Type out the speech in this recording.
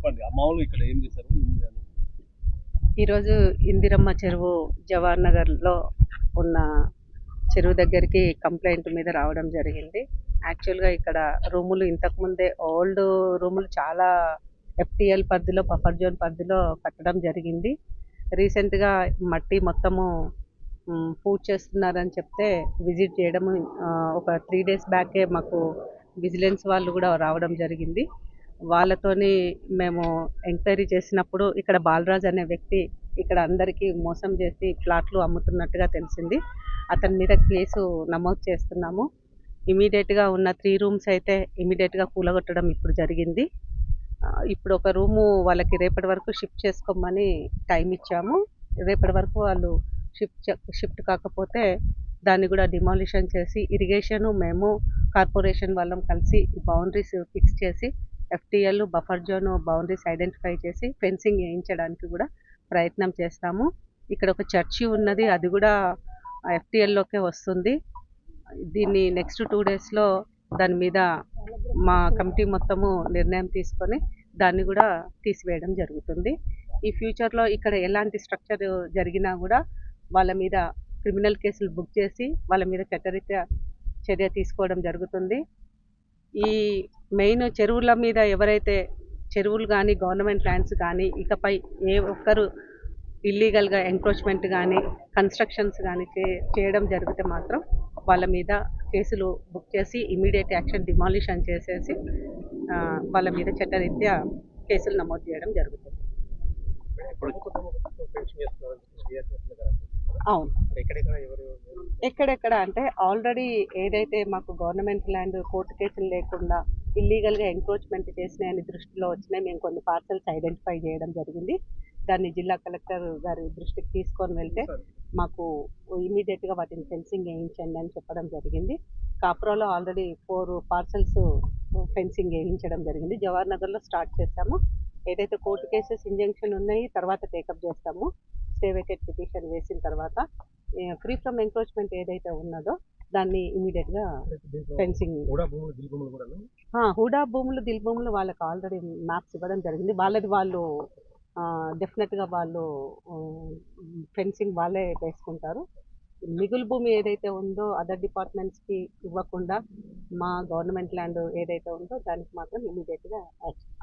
చెప్పండి. ఆ ఇక్కడ ఏం చేశారు? ఈరోజు ఇందిరమ్మ చెరువు జవహర్ నగర్లో ఉన్న చెరువు దగ్గరికి కంప్లైంట్ మీద రావడం జరిగింది. యాక్చువల్గా ఇక్కడ రూములు ఇంతకుముందే ఓల్డ్ రూములు చాలా ఎఫ్టిఎల్ పరిధిలో బఫర్ జోన్ పరిధిలో కట్టడం జరిగింది. రీసెంట్గా మట్టి మొత్తము పూర్తి పూజ చేస్తున్నారని చెప్తే విజిట్ చేయడము ఒక త్రీ డేస్ బ్యాకే మాకు విజిలెన్స్ వాళ్ళు కూడా రావడం జరిగింది. వాళ్ళతోని మేము ఎంక్వైరీ చేసినప్పుడు ఇక్కడ బాలరాజ్ అనే వ్యక్తి ఇక్కడ అందరికీ మోసం చేసి ఫ్లాట్లు అమ్ముతున్నట్టుగా తెలిసింది. అతని మీద కేసు నమోదు చేస్తున్నాము. ఇమీడియట్గా ఉన్న త్రీ రూమ్స్ అయితే ఇమీడియట్గా కూలగొట్టడం ఇప్పుడు జరిగింది. ఇప్పుడు ఒక రూము వాళ్ళకి రేపటి వరకు షిఫ్ట్ చేసుకోమని టైం ఇచ్చాము. రేపటి వరకు వాళ్ళు షిఫ్ట్ షిఫ్ట్ కాకపోతే దాన్ని కూడా డిమాలిషన్ చేసి ఇరిగేషన్ మేము కార్పొరేషన్ వాళ్ళం కలిసి బౌండరీస్ ఫిక్స్ చేసి FTL buffer zone boundaries identify చేసి ఫెన్సింగ్ వేయించడానికి కూడా ప్రయత్నం చేస్తాము. ఇక్కడ ఒక చర్చి ఉన్నది అది కూడా ఎఫ్టీఎల్లోకే వస్తుంది. దీన్ని నెక్స్ట్ టూ డేస్లో దాని మీద మా కమిటీ మొత్తము నిర్ణయం తీసుకొని దాన్ని కూడా తీసివేయడం జరుగుతుంది. ఈ ఫ్యూచర్లో ఇక్కడ ఎలాంటి స్ట్రక్చర్ జరిగినా కూడా వాళ్ళ మీద క్రిమినల్ కేసులు బుక్ చేసి వాళ్ళ మీద చట్టరీత్యా చర్య తీసుకోవడం జరుగుతుంది. ఈ మెయిన్ చెరువుల మీద ఎవరైతే చెరువులు కానీ గవర్నమెంట్ ల్యాండ్స్ కానీ ఇకపై ఏ ఒక్కరు ఇల్లీగల్గా ఎంక్రోచ్మెంట్ కానీ కన్స్ట్రక్షన్స్ కానీ చే చేయడం జరిగితే మాత్రం వాళ్ళ మీద కేసులు బుక్ చేసి ఇమీడియట్ యాక్షన్ డిమాలిషన్ చేసేసి వాళ్ళ మీద చట్టరీత్యా కేసులు నమోదు చేయడం జరుగుతుంది. అవును. ఎక్కడెక్కడ అంటే ఆల్రెడీ ఏదైతే మాకు గవర్నమెంట్ ల్యాండ్ కోర్టు కేసులు లేకుండా ఇల్లీగల్గా ఎంక్రోచ్మెంట్ చేసినాయని దృష్టిలో వచ్చినాయి. మేము కొన్ని పార్సల్స్ ఐడెంటిఫై చేయడం జరిగింది. దాన్ని జిల్లా కలెక్టర్ గారి దృష్టికి తీసుకొని వెళ్తే మాకు ఇమీడియట్గా వాటిని ఫెన్సింగ్ వేయించండి అని చెప్పడం జరిగింది. కాపురాలో ఆల్రెడీ ఫోర్ పార్సల్స్ ఫెన్సింగ్ వేయించడం జరిగింది. జవహర్ నగర్లో స్టార్ట్ చేస్తాము ఏదైతే కోర్టు కేసెస్ ఇంజంక్షన్ ఉన్నాయి తర్వాత టేకప్ చేస్తాము. స్టే వెకెట్ పిటిషన్ వేసిన తర్వాత ఫ్రీ ఫ్రమ్ ఎంక్రోచ్మెంట్ ఏదైతే ఉన్నదో దాన్ని ఇమీడియట్గా ఫెన్సింగ్ హుడా భూములు దిల్ భూములు వాళ్ళకి ఆల్రెడీ మ్యాప్స్ ఇవ్వడం జరిగింది. వాళ్ళది వాళ్ళు డెఫినెట్గా వాళ్ళు ఫెన్సింగ్ వాళ్ళే వేసుకుంటారు. మిగులు భూమి ఏదైతే ఉందో అదర్ డిపార్ట్మెంట్స్కి ఇవ్వకుండా మా గవర్నమెంట్ ల్యాండ్ ఏదైతే ఉందో దానికి మాత్రం ఇమీడియట్గా యాక్షన్